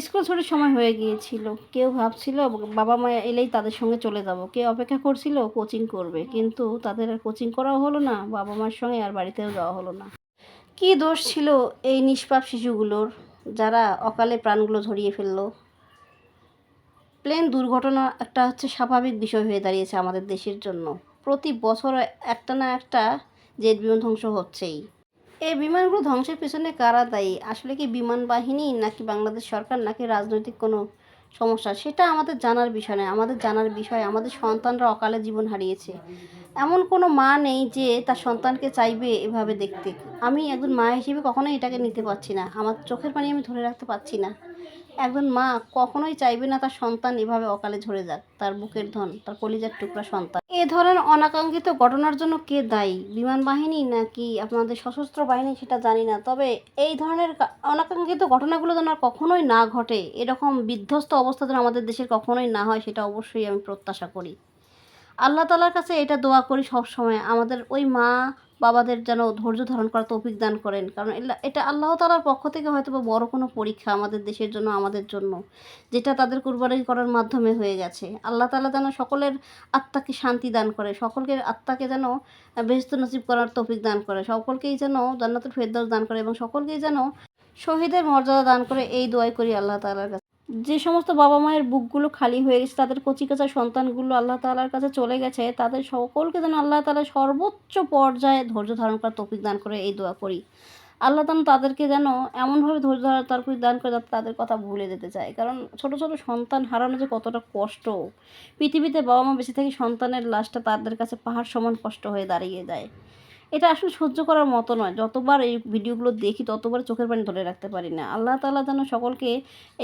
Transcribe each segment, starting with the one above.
School ছুটির সময় হয়ে গিয়েছিল। কেউ ভাবছিল বাবা মা এলেই তাদের সঙ্গে চলে যাব। কেউ অপেক্ষা করছিল কোচিং করবে। কিন্তু তাদের আর কোচিং করাও হলো না। বাবা মার সঙ্গে আর বাড়িতেও যাওয়া হলো না। কী দোষ ছিল এই নিষ্পাপ শিশুগুলোর যারা অকালে প্রাণগুলো ঝরিয়ে ফেলল? প্লেন দুর্ঘটনা একটা হচ্ছে স্বাভাবিক বিষয় হয়ে দাঁড়িয়েছে আমাদের দেশের জন্য। প্রতি বছর একটা না একটা জেট বিমান ধ্বংস হচ্ছেই। এই বিমানগুলো ধ্বংসের পেছনে কারা দায়ী? আসলে কি বিমান বাহিনী নাকি বাংলাদেশ সরকার নাকি রাজনৈতিক কোনো সমস্যা? সেটা আমাদের জানার বিষয় নয়। আমাদের জানার বিষয় আমাদের সন্তানরা অকালে জীবন হারিয়েছে। এমন কোনো মা নেই যে তার সন্তানকে চাইবে এভাবে দেখতে। আমি একজন মা হিসেবে কখনোই এটাকে নিতে পারছি না। আমার চোখের পানি আমি ধরে রাখতে পারছি না। একজন মা কখনোই চাইবে না তার সন্তান এভাবে অকালে ঝরে যাক, তার বুকের ধন, তার কলিজার টুকরা সন্তান। এ ধরনের অনাকাঙ্ক্ষিত ঘটনার জন্য কে দায়ী? বিমান বাহিনী নাকি আপনাদের সশস্ত্র বাহিনী সেটা জানি না, তবে এই ধরনের অনাকাঙ্ক্ষিত ঘটনাগুলো যেন কখনোই না ঘটে, এরকম বিধ্বস্ত অবস্থা যেন আমাদের দেশের কখনোই না হয়, সেটা অবশ্যই আমি প্রত্যাশা করি। আল্লাহ তালার কাছে এটা দোয়া করি সব সময় আমাদের ওই মা বাবাদের যেন ধৈর্য ধারণ করার তৌফিক দান করেন। কারণ এটা আল্লাহ তালার পক্ষ থেকে হয়তো বা বড় কোনো পরীক্ষা আমাদের দেশের জন্য, আমাদের জন্য, যেটা তাদের কুরবানি করার মাধ্যমে হয়ে গেছে। আল্লাহ তালা যেন সকলের আত্মাকে শান্তি দান করে, সকলকে আত্মাকে যেন বেহস্ত নসিব করার তৌফিক দান করে, সকলকেই যেন জান্নাতুল ফেরদাউস দান করে এবং সকলকেই যেন শহীদের মর্যাদা দান করে, এই দোয়াই করি আল্লাহ তালার কাছে। যে সমস্ত বাবা মায়ের বুকগুলো খালি হয়ে গেছে, তাদের কচিকাচা সন্তানগুলো আল্লাহ তালার কাছে চলে গেছে, তাদের সকলকে যেন আল্লাহ তালা সর্বোচ্চ পর্যায়ে ধৈর্য ধারণ করার তৌফিক দান করে এই দোয়া করি। আল্লাহ যেন তাদেরকে যেন এমনভাবে ধৈর্য ধরার তৌফিক দান করে যাতে তাদের কথা ভুলে যেতে চায়। কারণ ছোট ছোট সন্তান হারানো যে কতটা কষ্ট, পৃথিবীতে বাবা মা বেঁচে থেকে সন্তানের লাশটা তাদের কাছে পাহাড় সমান কষ্ট হয়ে দাঁড়িয়ে যায়। এটা আসলে সহ্য করার মতো নয়। যতবার এই ভিডিওগুলো দেখি, ততবার চোখের পানি ধরে রাখতে পারি না। আল্লাহ তালা যেন সকলকে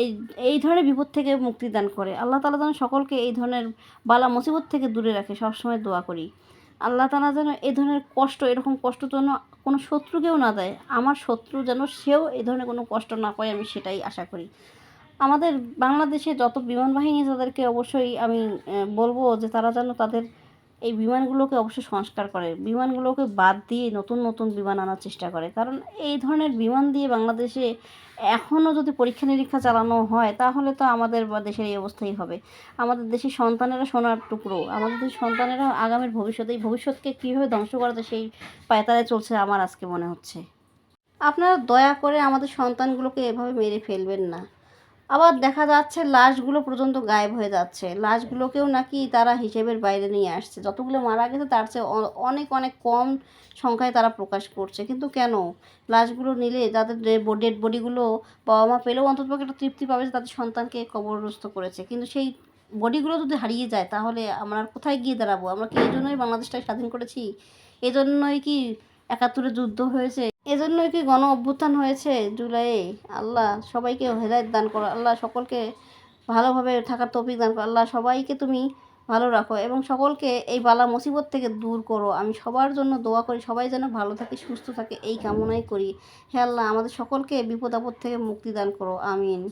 এই এই ধরনের বিপদ থেকে মুক্তি দান করে। আল্লাহ তালা যেন সকলকে এই ধরনের বালা মুসিবত থেকে দূরে রাখে। সবসময় দোয়া করি। আল্লাহ তালা যেন এই ধরনের কষ্ট, এরকম কষ্ট যেন কোনো শত্রুকেও না দেয়। আমার শত্রু যেন সেও এই ধরনের কোনো কষ্ট না পায়, আমি সেটাই আশা করি। আমাদের বাংলাদেশে যত বিমান বাহিনী তাদেরকে অবশ্যই আমি বলব যে তারা যেন তাদের এই বিমানগুলোকে অবশ্যই সংস্কার করে। বিমানগুলোকে বাদ দিয়ে নতুন নতুন বিমান আনার চেষ্টা করে। কারণ এই ধরনের বিমান দিয়ে বাংলাদেশে এখনও যদি পরীক্ষা নিরীক্ষা চালানো হয়, তাহলে তো আমাদের বা দেশের এই অবস্থাই হবে। আমাদের দেশের সন্তানেরা সোনার টুকরো। আমাদের দেশের সন্তানেরা আগামীর ভবিষ্যতে, এই ভবিষ্যৎকে কীভাবে ধ্বংস করাতে সেই পায়তারায় চলছে আমার আজকে মনে হচ্ছে। আপনারা দয়া করে আমাদের সন্তানগুলোকে এভাবে মেরে ফেলবেন না। আবার দেখা যাচ্ছে লাশগুলো পর্যন্ত গায়েব হয়ে যাচ্ছে। লাশগুলোকেও নাকি তারা হিসেবের বাইরে নিয়ে আসছে। যতগুলো মারা গেছে, তার চেয়ে অনেক অনেক কম সংখ্যায় তারা প্রকাশ করছে। কিন্তু কেন? লাশগুলো নিলে যাদের ডেড বডিগুলো বাবা মা পেলেও অন্ততপক্ষে একটা তৃপ্তি পাবে যে তাদের সন্তানকে কবরস্থ করেছে। কিন্তু সেই বডিগুলো যদি হারিয়ে যায়, তাহলে আমরা কোথায় গিয়ে দাঁড়াবো? আমরা কি এই জন্যই বাংলাদেশটাকে স্বাধীন করেছি? এজন্যই কি একাত্তরে যুদ্ধ হয়েছে? এজন্যই কি গণ অভ্যুত্থান হয়েছে জুলাইয়ে? আল্লাহ সবাইকে হেদায়ত দান করো। আল্লাহ সকলকে ভালোভাবে থাকার তৌফিক দান করো। আল্লাহ সবাইকে তুমি ভালো রাখো এবং সকলকে এই বালা মুসিবত থেকে দূর করো। আমি সবার জন্য দোয়া করি, সবাই যেন ভালো থাকে, সুস্থ থাকে, এই কামনাই করি। হে আল্লাহ, আমাদের সকলকে বিপদ আপদ থেকে মুক্তি দান করো। আমিন।